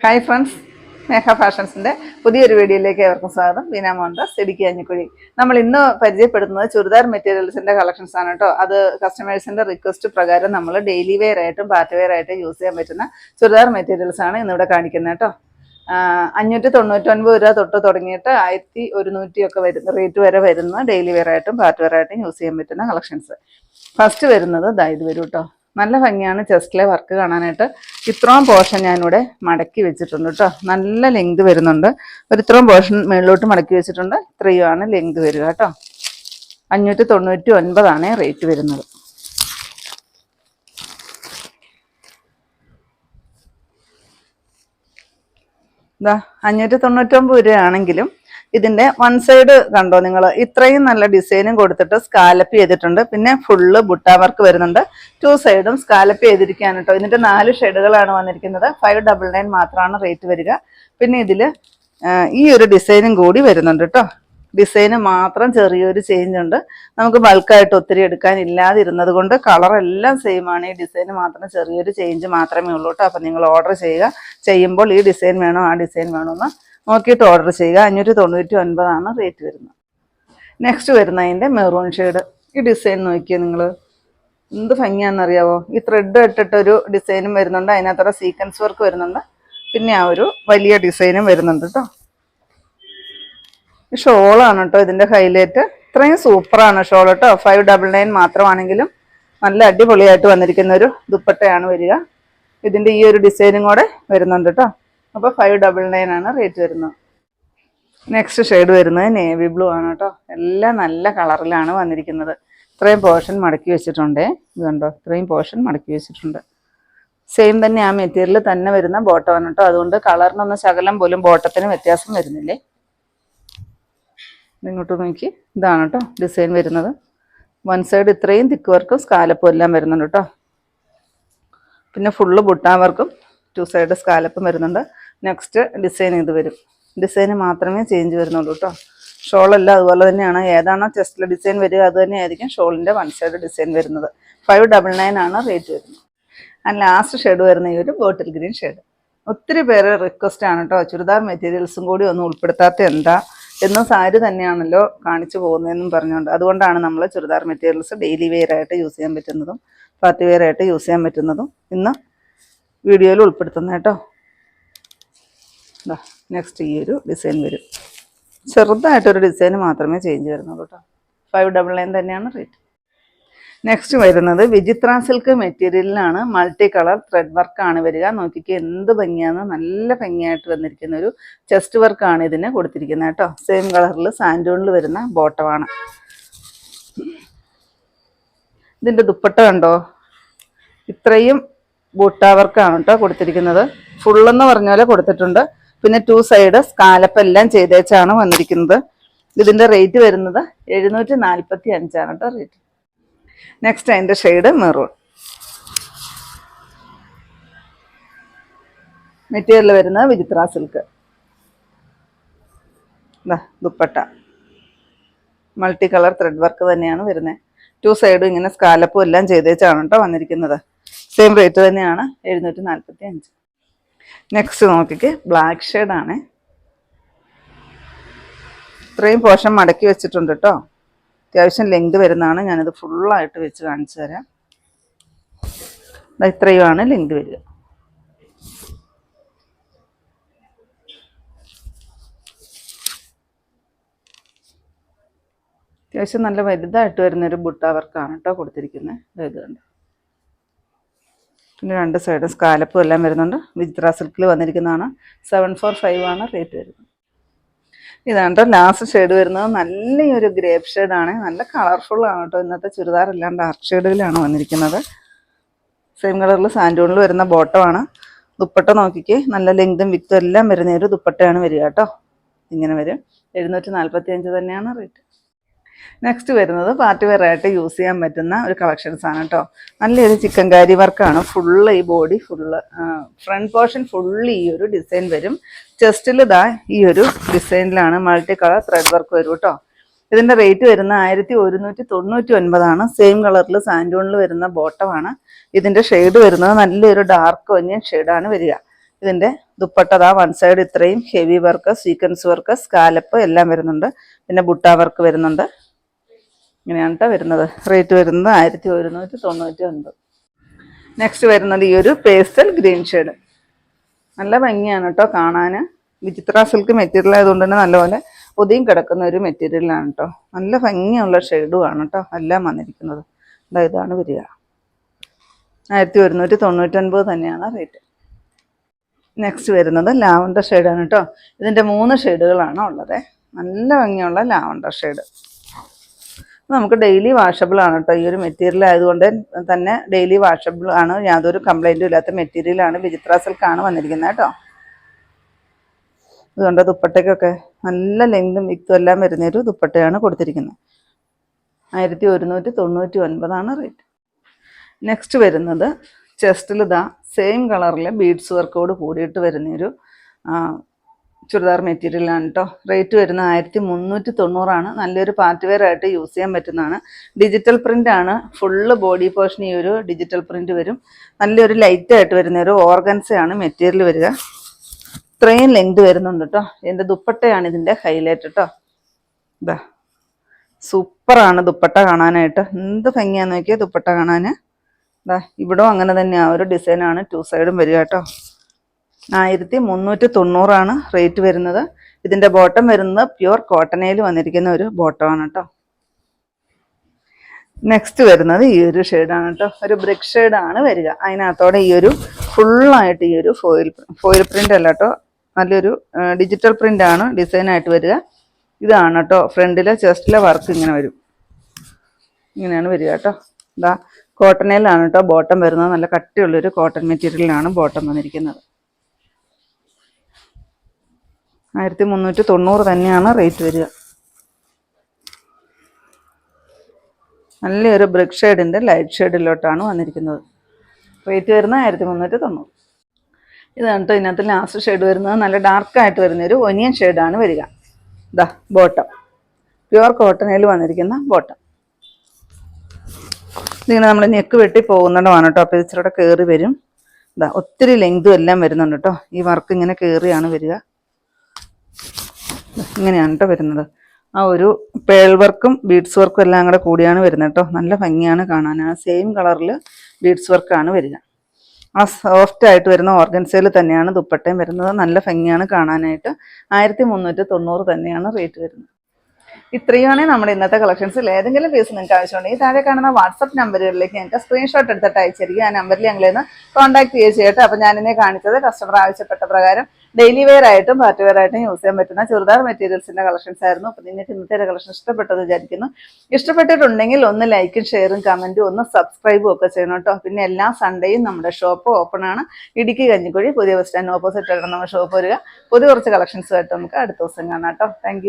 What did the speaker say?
Hi friends മേഘ ഫാഷൻസിന്റെ പുതിയൊരു വീഡിയോയിലേക്ക് ഏവർക്കും സ്വാഗതം. ബീന മോണ്ടസ് ഇടുക്കി അഞ്ഞിക്കുഴി നമ്മൾ ഇന്ന് പരിചയപ്പെടുത്തുന്നത് ചുരിദാർ മെറ്റീരിയൽസിന്റെ കളക്ഷൻസ് ആണ് കേട്ടോ അത് കസ്റ്റമേഴ്സിന്റെ റിക്വസ്റ്റ് പ്രകാരം നമ്മൾ ഡെയിലി വെയർ ആയിട്ടും പാർട്ടി വെയർ ആയിട്ടും യൂസ് ചെയ്യാൻ പറ്റുന്ന ചുരിദാർ മെറ്റീരിയൽസ് ആണ് ഇന്നിവിടെ കാണിക്കുന്നത് കേട്ടോ അഞ്ഞൂറ്റി തൊണ്ണൂറ്റൊൻപത് രൂപ തൊട്ട് തുടങ്ങിയിട്ട് ആയിരത്തി ഒരുന്നൂറ്റി ഒക്കെ വരുന്ന റേറ്റ് വരെ വരുന്ന ഡെയിലി വെയർ ആയിട്ടും പാർട്ടി വെയർ ആയിട്ടും യൂസ് ചെയ്യാൻ പറ്റുന്ന കളക്ഷൻസ് ഫസ്റ്റ് വരുന്നത് ദാ ഇത് വരും കേട്ടോ നല്ല ഭംഗിയാണ് ചെസ്റ്റിലെ വർക്ക് കാണാനായിട്ട്. ഇത്രയും പോർഷൻ ഞാനിവിടെ മടക്കി വെച്ചിട്ടുണ്ട് കേട്ടോ. നല്ല ലെങ്ത് വരുന്നുണ്ട്. ഒരു ഇത്രയും പോർഷൻ മുകളിലോട്ട് മടക്കി വെച്ചിട്ടുണ്ട്. ഇത്രയുമാണ് ലെങ്ത് വരിക കേട്ടോ. അഞ്ഞൂറ്റി തൊണ്ണൂറ്റി ഒൻപതാണ് റേറ്റ് വരുന്നത്. ഇതാ അഞ്ഞൂറ്റി തൊണ്ണൂറ്റൊമ്പത് രൂപയാണെങ്കിലും ഇതിന്റെ വൺ സൈഡ് കണ്ടോ നിങ്ങൾ ഇത്രയും നല്ല ഡിസൈനും കൊടുത്തിട്ട് സ്കാലപ്പ് ചെയ്തിട്ടുണ്ട്. പിന്നെ ഫുള്ള് ബുട്ടാ വർക്ക് വരുന്നുണ്ട്. ടു സൈഡും സ്കാലപ്പ് ചെയ്തിരിക്കുകയാണ് കേട്ടോ. ഇതിന്റെ നാല് ഷെയ്ഡുകളാണ് വന്നിരിക്കുന്നത്. ഫൈവ് ഡബിൾ നയൻ മാത്രമാണ് റേറ്റ് വരിക. പിന്നെ ഇതിൽ ഈ ഒരു ഡിസൈനും കൂടി വരുന്നുണ്ട് കേട്ടോ. ഡിസൈന് മാത്രം ചെറിയൊരു ചേഞ്ച് ഉണ്ട്. നമുക്ക് ബൾക്കായിട്ട് ഒത്തിരി എടുക്കാൻ ഇല്ലാതിരുന്നത് കൊണ്ട് കളർ എല്ലാം സെയിം ആണ്. ഈ ഡിസൈന് മാത്രം ചെറിയൊരു ചേഞ്ച് മാത്രമേ ഉള്ളൂ കേട്ടോ. അപ്പം നിങ്ങൾ ഓർഡർ ചെയ്യുക. ചെയ്യുമ്പോൾ ഈ ഡിസൈൻ വേണോ? ആ ഡിസൈൻ വേണോ എന്ന് നോക്കിയിട്ട് ഓർഡർ ചെയ്യുക. അഞ്ഞൂറ്റി തൊണ്ണൂറ്റി ഒൻപതാണ് റേറ്റ് വരുന്നത്. നെക്സ്റ്റ് വരുന്ന വരുന്നതിന്റെ മെറൂൺ ഷെയ്ഡ് ഈ ഡിസൈൻ നോക്കിയേ നിങ്ങൾ എന്ത് ഭംഗിയാണെന്നറിയാവോ? ഈ ത്രെഡ് ഇട്ടിട്ടൊരു ഡിസൈനും വരുന്നുണ്ട്. അതിനകത്തുള്ള സീക്വൻസ് വർക്ക് വരുന്നുണ്ട്. പിന്നെ ആ ഒരു വലിയ ഡിസൈനും വരുന്നുണ്ട് കേട്ടോ ഷോളാണ് കേട്ടോ ഇതിന്റെ ഹൈലൈറ്റ് ഇത്രയും സൂപ്പറാണ് ഷോൾ കേട്ടോ ഫൈവ് ഡബിൾ നയൻ മാത്രമാണെങ്കിലും നല്ല അടിപൊളിയായിട്ട് വന്നിരിക്കുന്ന ഒരു ദുപ്പട്ടയാണ് വരിക. ഇതിന്റെ ഈ ഒരു ഡിസൈനും കൂടെ വരുന്നുണ്ട് കേട്ടോ അപ്പോൾ ഫൈവ് ഡബിൾ നയൻ ആണ് റേറ്റ് വരുന്നത്. നെക്സ്റ്റ് ഷെയ്ഡ് വരുന്നത് നേവി ബ്ലൂ ആണ് കേട്ടോ. എല്ലാം നല്ല കളറിലാണ് വന്നിരിക്കുന്നത്. ഇത്രയും പോർഷൻ മടക്കി വെച്ചിട്ടുണ്ട്. ഇത് കണ്ടോ? ഇത്രയും പോർഷൻ മടക്കി വെച്ചിട്ടുണ്ട്. സെയിം തന്നെ ആ മെറ്റീരിയൽ തന്നെ വരുന്ന ബോട്ടമാണ് കേട്ടോ. അതുകൊണ്ട് കളറിനൊന്നും ശകലം പോലും ബോട്ടത്തിന് വ്യത്യാസം വരുന്നില്ലേ? ഇങ്ങോട്ട് നോക്കി. ഇതാണ് കേട്ടോ ഡിസൈൻ വരുന്നത്. വൺ സൈഡ് ഇത്രയും തിക്ക് വർക്കും സ്കാലപ്പും എല്ലാം വരുന്നുണ്ട് കേട്ടോ. പിന്നെ ഫുള്ള് ബുട്ടാൻ വർക്കും ടു സൈഡ് സ്കാലപ്പും വരുന്നുണ്ട്. നെക്സ്റ്റ് ഡിസൈൻ ഇത് വരും. ഡിസൈൻ മാത്രമേ ചേഞ്ച് വരുന്നുള്ളൂ കേട്ടോ ഷോളെല്ലാം അതുപോലെ തന്നെയാണ്. ഏതാണോ ചെസ്റ്റിലെ ഡിസൈൻ വരിക അത് തന്നെയായിരിക്കും ഷോളിന്റെ വൺ സൈഡ് ഡിസൈൻ വരുന്നത്. ഫൈവ് ഡബിൾ നയൻ ആണ് റേറ്റ് വരുന്നത്. ആൻഡ് ലാസ്റ്റ് ഷെയ്ഡ് വരുന്ന ഈ ഒരു ബോട്ടിൽ ഗ്രീൻ ഷെയ്ഡ് ഒത്തിരി പേര് റിക്വസ്റ്റ് ആണ് കേട്ടോ ചുരിദാർ മെറ്റീരിയൽസും കൂടി ഒന്നും ഉൾപ്പെടുത്താത്ത എന്താ? എന്നും സാരി തന്നെയാണല്ലോ കാണിച്ചു പോകുന്നതെന്നും പറഞ്ഞുകൊണ്ട്. അതുകൊണ്ടാണ് നമ്മൾ ചുരിദാർ മെറ്റീരിയൽസ് ഡെയിലി വെയർ ആയിട്ട് യൂസ് ചെയ്യാൻ പറ്റുന്നതും പാർട്ടി വെയർ ആയിട്ട് യൂസ് ചെയ്യാൻ പറ്റുന്നതും ഇന്ന് വീഡിയോയിൽ ഉൾപ്പെടുത്തുന്നത് കേട്ടോ നെക്സ്റ്റ് ഈ ഒരു ഡിസൈൻ വരും. ചെറുതായിട്ടൊരു ഡിസൈൻ മാത്രമേ ചേഞ്ച് വരുന്നുള്ളൂ കേട്ടോ ഫൈവ് ഡബിൾ നയൻ തന്നെയാണ് റേറ്റ് നെക്സ്റ്റ് വരുന്നത് വിചിത്ര സിൽക്ക് മെറ്റീരിയലിലാണ് മൾട്ടി കളർ ത്രെഡ് വർക്കാണ് വരിക. നോക്കിക്ക് എന്ത് ഭംഗിയാണ് നല്ല ഭംഗിയായിട്ട് വന്നിരിക്കുന്ന ഒരു ചെസ്റ്റ് വർക്കാണ് ഇതിന് കൊടുത്തിരിക്കുന്നത് കേട്ടോ. സെയിം കളറിൽ സാൻഡൂണിൽ വരുന്ന ബോട്ടമാണ് ഇതിന്റെ ദുപ്പട്ട കണ്ടോ? ഇത്രയും ബൂട്ടാവർക്കാണ് കേട്ടോ കൊടുത്തിരിക്കുന്നത്. ഫുള്ളെന്ന് പറഞ്ഞ പോലെ കൊടുത്തിട്ടുണ്ട്. പിന്നെ ടു സൈഡ് സ്കാലപ്പ് എല്ലാം ചെയ്തേച്ചാണ് വന്നിരിക്കുന്നത്. ഇതിന്റെ റേറ്റ് വരുന്നത് എഴുന്നൂറ്റി നാൽപ്പത്തി അഞ്ചാണ് കേട്ടോ റേറ്റ് നെക്സ്റ്റ് അതിന്റെ ഷെയ്ഡ് മെറൂൺ മെറ്റീരിയൽ വരുന്നത് Vichitra silk dupatta. Multi colour thread work തന്നെയാണ് വരുന്നത്. ടു സൈഡും ഇങ്ങനെ സ്കാലപ്പും എല്ലാം ചെയ്തേച്ചാണ് കേട്ടോ വന്നിരിക്കുന്നത്. സെയിം റേറ്റ് തന്നെയാണ് എഴുന്നൂറ്റി നാൽപ്പത്തി അഞ്ച് നെക്സ്റ്റ് നോക്കിക്ക്. ബ്ലാക്ക് ഷെയ്ഡാണ് ഇത്രയും പോഷൻ മടക്കി വെച്ചിട്ടുണ്ട് കേട്ടോ അത്യാവശ്യം ലെങ്ത് വരുന്നതാണ്. ഞാനിത് ഫുള്ളായിട്ട് വെച്ച് കാണിച്ചു തരാം. ഇത്രയുമാണ് ലെങ്ത് വരിക. അത്യാവശ്യം നല്ല വലുതായിട്ട് വരുന്നൊരു ബുട്ട വർക്കാണ് കേട്ടോ കൊടുത്തിരിക്കുന്നത് ഇത് കണ്ടോ. പിന്നെ രണ്ട് സൈഡും സ്കാലപ്പും എല്ലാം വരുന്നുണ്ട്. വിചിത്ര സിൽക്കിൽ വന്നിരിക്കുന്നതാണ്. സെവൻ ഫോർ ഫൈവ് ആണ് റേറ്റ് വരുന്നത്. ഇതാണ് ലാസ്റ്റ് ഷെയ്ഡ് വരുന്നത്. നല്ലൊരു ഗ്രേപ്പ് ഷെയ്ഡാണ് നല്ല കളർഫുൾ ആണ് കേട്ടോ ഇന്നത്തെ ചുരിദാർ എല്ലാം ഡാർക്ക് ഷെയ്ഡിലാണ് വന്നിരിക്കുന്നത്. സെയിം കളറിൽ സാൻഡൂണിൽ വരുന്ന ബോട്ടമാണ് ദുപ്പട്ട നോക്കിക്കേ. നല്ല ലെങ്തും വിത്തും എല്ലാം വരുന്ന ഒരു ദുപ്പട്ടയാണ് വരിക കേട്ടോ ഇങ്ങനെ വരും. എഴുന്നൂറ്റി നാൽപ്പത്തി അഞ്ച് തന്നെയാണ് റേറ്റ് നെക്സ്റ്റ് വരുന്നത് പാർട്ടി വെയർ ആയിട്ട് യൂസ് ചെയ്യാൻ പറ്റുന്ന ഒരു കളക്ഷൻസ് ആണ് കേട്ടോ നല്ലൊരു ചിക്കൻ കാരി വർക്കാണ് ഫുള്ള് ഈ body full front portion full ഈ ഒരു ഡിസൈൻ വരും. ചെസ്റ്റിൽ ഇതാ ഈ ഒരു ഡിസൈനിലാണ് മൾട്ടി കളർ ത്രെഡ് വർക്ക് വരും കേട്ടോ ഇതിന്റെ റേറ്റ് വരുന്ന ആയിരത്തി ഒരുന്നൂറ്റി തൊണ്ണൂറ്റി ഒൻപതാണ് സെയിം കളറിൽ സാൻഡൂണിൽ വരുന്ന ബോട്ടമാണ് ഇതിന്റെ ഷെയ്ഡ് വരുന്നത് നല്ലൊരു ഡാർക്ക് ഒന്നിയൻ ഷെയ്ഡാണ് വരിക. ഇതിന്റെ ദുപ്പട്ടതാ വൺ സൈഡ് ഇത്രയും heavy work sequence work scallop എല്ലാം വരുന്നുണ്ട്. പിന്നെ ബുട്ട വർക്ക് വരുന്നുണ്ട്. ഇങ്ങനെയാണ് കേട്ടോ വരുന്നത്. റേറ്റ് വരുന്നത് ആയിരത്തി ഒരുന്നൂറ്റി തൊണ്ണൂറ്റി ഒൻപത് നെക്സ്റ്റ് വരുന്നത് ഈ ഒരു പേസ്റ്റൽ ഗ്രീൻ ഷെയ്ഡ് നല്ല ഭംഗിയാണ് കേട്ടോ കാണാൻ വിചിത്ര സിൽക്ക് മെറ്റീരിയൽ ആയതുകൊണ്ട് തന്നെ നല്ലപോലെ പൊതിയും കിടക്കുന്ന ഒരു മെറ്റീരിയലാണ് കേട്ടോ നല്ല ഭംഗിയുള്ള ഷെയ്ഡുമാണ് കേട്ടോ എല്ലാം വന്നിരിക്കുന്നത്. എന്താ ഇതാണ് വരിക. ആയിരത്തി ഒരുന്നൂറ്റി തൊണ്ണൂറ്റൊൻപത് തന്നെയാണ് റേറ്റ് നെക്സ്റ്റ് വരുന്നത് ലാവണ്ടർ ഷെയ്ഡാണ് കേട്ടോ ഇതിന്റെ മൂന്ന് ഷെയ്ഡുകളാണ് ഉള്ളത്. നല്ല ഭംഗിയുള്ള ലാവണ്ടർ ഷെയ്ഡ് നമുക്ക് ഡെയിലി വാഷബിൾ ആണ് കേട്ടോ ഈ ഒരു മെറ്റീരിയൽ ആയതുകൊണ്ട് തന്നെ ഡെയിലി വാഷബിൾ ആണ്. യാതൊരു കംപ്ലൈന്റും ഇല്ലാത്ത മെറ്റീരിയലാണ് വിചിത്ര സിൽക്കാണ് വന്നിരിക്കുന്നത് കേട്ടോ ഇതുകൊണ്ട് ദുപ്പട്ടയ്ക്കൊക്കെ നല്ല ലെങ്തും വിക്തും എല്ലാം വരുന്നൊരു ദുപ്പട്ടയാണ് കൊടുത്തിരിക്കുന്നത്. ആയിരത്തി ഒരുന്നൂറ്റി തൊണ്ണൂറ്റി ഒൻപതാണ് റേറ്റ് നെക്സ്റ്റ് വരുന്നത് ചെസ്റ്റിൽ ഇതാ സെയിം കളറിലെ ബീഡ്സ് വർക്കോട് കൂടിയിട്ട് വരുന്നൊരു ചുരിദാർ മെറ്റീരിയലാണ് കേട്ടോ റേറ്റ് വരുന്നത് ആയിരത്തി മുന്നൂറ്റി തൊണ്ണൂറാണ് നല്ലൊരു പാർട്ടി വെയർ ആയിട്ട് യൂസ് ചെയ്യാൻ പറ്റുന്നതാണ്. ഡിജിറ്റൽ പ്രിന്റ് ആണ്. ഫുള്ള് ബോഡി പോർഷൻ ഈ ഒരു ഡിജിറ്റൽ പ്രിന്റ് വരും. നല്ലൊരു ലൈറ്റ് ആയിട്ട് വരുന്ന ഒരു ഓർഗൻസയാണ് മെറ്റീരിയൽ വരിക. ഇത്രയും ലെങ്ത് വരുന്നുണ്ട് കേട്ടോ ഇതിന്റെ ദുപ്പട്ടയാണ് ഇതിന്റെ ഹൈലൈറ്റ് കേട്ടോ ഇതാ സൂപ്പറാണ് ദുപ്പട്ട കാണാനായിട്ട്. എന്ത് ഭംഗിയാന്ന് നോക്കിയാൽ ദുപ്പട്ട കാണാൻ ഇതാ ഇവിടും അങ്ങനെ തന്നെയാണ് ഒരു ഡിസൈനാണ് ടു സൈഡും വരിക കേട്ടോ ആയിരത്തി മുന്നൂറ്റി തൊണ്ണൂറാണ് റേറ്റ് വരുന്നത്. ഇതിന്റെ ബോട്ടം വരുന്നത് പ്യുവർ കോട്ടനയിൽ വന്നിരിക്കുന്ന ഒരു ബോട്ടമാണ് കേട്ടോ നെക്സ്റ്റ് വരുന്നത് ഈ ഒരു ഷെയ്ഡാണ് കേട്ടോ ഒരു ബ്രിക്ക് ഷെയ്ഡാണ് വരിക. അതിനകത്തോടെ ഈ ഒരു ഫുള്ളായിട്ട് ഈ ഒരു ഫോയിൽ ഫോയിൽ പ്രിന്റ് അല്ല കേട്ടോ നല്ലൊരു ഡിജിറ്റൽ പ്രിന്റ് ആണ് ഡിസൈനായിട്ട് വരിക. ഇതാണ് കേട്ടോ ഫ്രണ്ടിലെ ചെസ്റ്റിലെ വർക്ക് ഇങ്ങനെ വരും. ഇങ്ങനെയാണ് വരിക കേട്ടോ ഇതാ കോട്ടനയിലാണ് കേട്ടോ ബോട്ടം വരുന്നത്. നല്ല കട്ടിയുള്ളൊരു കോട്ടൺ മെറ്റീരിയലാണ് ബോട്ടം വന്നിരിക്കുന്നത്. ആയിരത്തി മുന്നൂറ്റി തൊണ്ണൂറ് തന്നെയാണ് റേറ്റ് വരിക. നല്ലൊരു ബ്രിക്ക് ഷെയ്ഡിന്റെ ലൈറ്റ് ഷെയ്ഡിലോട്ടാണ് വന്നിരിക്കുന്നത്. റേറ്റ് വരുന്നത് ആയിരത്തി മുന്നൂറ്റി തൊണ്ണൂറ് ഇതാണ് കേട്ടോ ഇതിനകത്ത് ലാസ്റ്റ് ഷെയ്ഡ് വരുന്നത്. നല്ല ഡാർക്കായിട്ട് വരുന്ന ഒരു ഒനിയൻ ഷെയ്ഡാണ് വരിക. ഇതാ ബോട്ടം. പ്യുവർ കോട്ടണിൽ വന്നിരിക്കുന്ന ബോട്ടം. ഇതിങ്ങനെ നമ്മൾ നെക്ക് വെട്ടി പോകുന്നിടമാണ് കേട്ടോ അപ്പോൾ ഇച്ചിരി കയറി വരും. ഇതാ ഒത്തിരി ലെങ്തും എല്ലാം വരുന്നുണ്ട് കേട്ടോ ഈ വർക്ക് ഇങ്ങനെ കയറിയാണ് വരിക. ഇങ്ങനെയാണ് കേട്ടോ വരുന്നത്. ആ ഒരു പേൾ വർക്കും ബീഡ്സ് വർക്കും എല്ലാം കൂടെ കൂടിയാണ് വരുന്നത് കേട്ടോ നല്ല ഭംഗിയാണ് കാണാൻ. ആ സെയിം കളറിൽ ബീഡ്സ് വർക്കാണ് വരിക. ആ സോഫ്റ്റ് ആയിട്ട് വരുന്ന ഓർഗൻസയിൽ തന്നെയാണ് ദുപ്പട്ടയും വരുന്നത്. നല്ല ഭംഗിയാണ് കാണാനായിട്ട്. ആയിരത്തി മുന്നൂറ്റി തൊണ്ണൂറ് തന്നെയാണ് റേറ്റ് വരുന്നത്. ഇത്രയുമാണ് നമ്മുടെ ഇന്നത്തെ കളക്ഷൻസിൽ ഏതെങ്കിലും പീസ് നിങ്ങൾക്ക് ആവശ്യമുണ്ടെങ്കിൽ താഴെ കാണുന്ന വാട്സപ്പ് നമ്പറുകളിലേക്ക് ഞങ്ങൾക്ക് സ്ക്രീൻഷോട്ട് എടുത്തിട്ട് അയച്ചിരിക്കുക. ആ നമ്പറിൽ ഞങ്ങളിന്ന് കോൺടാക്ട് ചെയ്യുക ചെയ്യട്ടെ. അപ്പോൾ ഞാനിന്നെ കാണിച്ചത് കസ്റ്റമർ ആവശ്യപ്പെട്ട പ്രകാരം ഡെയിലി വെയർ ആയിട്ടും പാർട്ടി വെയർ ആയിട്ടും യൂസ് ചെയ്യാൻ പറ്റുന്ന ചുരിദാർ മെറ്റീരിയൽസിന്റെ കളക്ഷൻസ് ആയിരുന്നു. അപ്പോൾ നിങ്ങൾക്ക് ഇന്നത്തെ കളക്ഷൻ ഇഷ്ടപ്പെട്ടത് വിചാരിക്കുന്നു. ഇഷ്ടപ്പെട്ടിട്ടുണ്ടെങ്കിൽ ഒന്ന് ലൈക്കും ഷെയറും കമന്റും ഒന്ന് സബ്സ്ക്രൈബും ഒക്കെ ചെയ്യണം കേട്ടോ. പിന്നെ എല്ലാ സൺഡേയും നമ്മുടെ ഷോപ്പ് ഓപ്പൺ ആണ്. ഇടുക്കി കഞ്ഞിക്കുഴി പുതിയ ബസ് സ്റ്റാൻഡ് ഓപ്പോസിറ്റ് ആയിട്ട് നമ്മുടെ ഷോപ്പ് വരിക. പുതിയ കുറച്ച് കളക്ഷൻസ് കളക്ഷൻസുമായിട്ട് നമുക്ക് അടുത്ത ദിവസം കാണാം കേട്ടോ. താങ്ക്